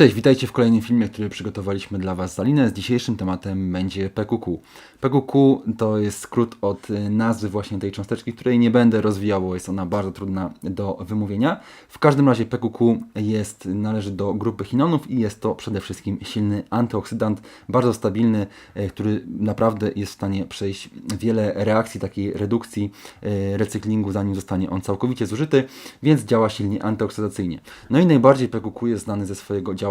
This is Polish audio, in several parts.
Cześć, witajcie w kolejnym filmie, który przygotowaliśmy dla Was z Alinę. Z dzisiejszym tematem będzie PQQ. PQQ to jest skrót od y, nazwy właśnie tej cząsteczki, której nie będę rozwijał, bo jest ona bardzo trudna do wymówienia. W każdym razie PQQ jest, należy do grupy chinonów i jest to przede wszystkim silny antyoksydant, bardzo stabilny, y, który naprawdę jest w stanie przejść wiele reakcji, takiej redukcji, y, recyklingu, zanim zostanie on całkowicie zużyty, więc działa silnie antyoksydacyjnie. No i najbardziej PQQ jest znany ze swojego działania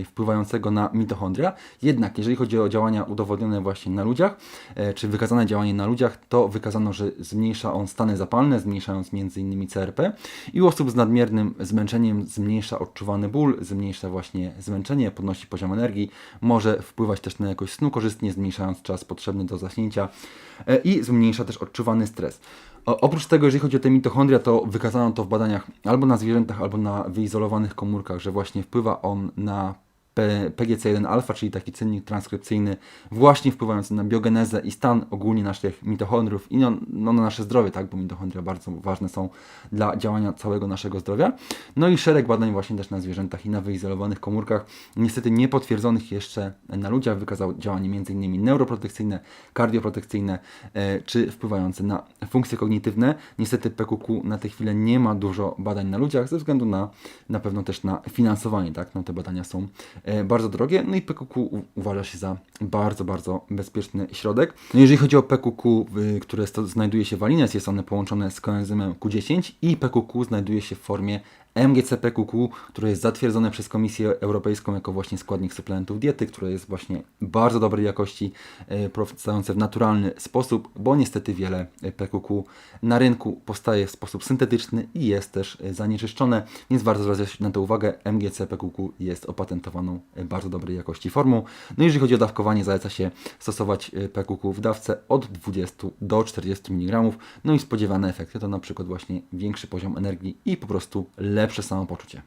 y, wpływającego na mitochondria. Jednak jeżeli chodzi o działania udowodnione właśnie na ludziach, e, czy wykazane działanie na ludziach, to wykazano, że zmniejsza on stany zapalne, zmniejszając m.in. CRP i u osób z nadmiernym zmęczeniem zmniejsza odczuwany ból, zmniejsza właśnie zmęczenie, podnosi poziom energii, może wpływać też na jakość snu korzystnie, zmniejszając czas potrzebny do zaśnięcia e, i zmniejsza też odczuwany stres. Oprócz tego, jeżeli chodzi o te mitochondria, to wykazano to w badaniach albo na zwierzętach, albo na wyizolowanych komórkach, że właśnie wpływa on na P- PGC1-alfa, czyli taki czynnik transkrypcyjny, właśnie wpływający na biogenezę i stan ogólnie naszych mitochondriów i no, no, na nasze zdrowie, tak, bo mitochondria bardzo ważne są dla działania całego naszego zdrowia. No i szereg badań właśnie też na zwierzętach i na wyizolowanych komórkach, niestety nie potwierdzonych jeszcze na ludziach, wykazał działanie m.in. neuroprotekcyjne, kardioprotekcyjne, e, czy wpływające na funkcje kognitywne. Niestety PQQ na tę chwilę nie ma dużo badań na ludziach, ze względu na na pewno też na finansowanie, tak, no te badania są e, bardzo drogie, no i PQQ uważa się za bardzo, bardzo bezpieczny środek. No jeżeli chodzi o PQQ, które znajduje się w Alines, jest one połączone z koenzymem Q10 i PQQ znajduje się w formie MGC-PQQ, które jest zatwierdzone przez Komisję Europejską jako właśnie składnik suplementów diety, które jest właśnie bardzo dobrej jakości, e, powstające w naturalny sposób, bo niestety wiele e, PQQ na rynku powstaje w sposób syntetyczny i jest też e, zanieczyszczone, więc warto zwracać na to uwagę. MGC-PQQ jest opatentowaną bardzo dobrej jakości formą. No jeżeli chodzi o dawkowanie, zaleca się stosować PQQ w dawce od 20 do 40 mg. No i spodziewane efekty to na przykład właśnie większy poziom energii i po prostu lepsze samopoczucie.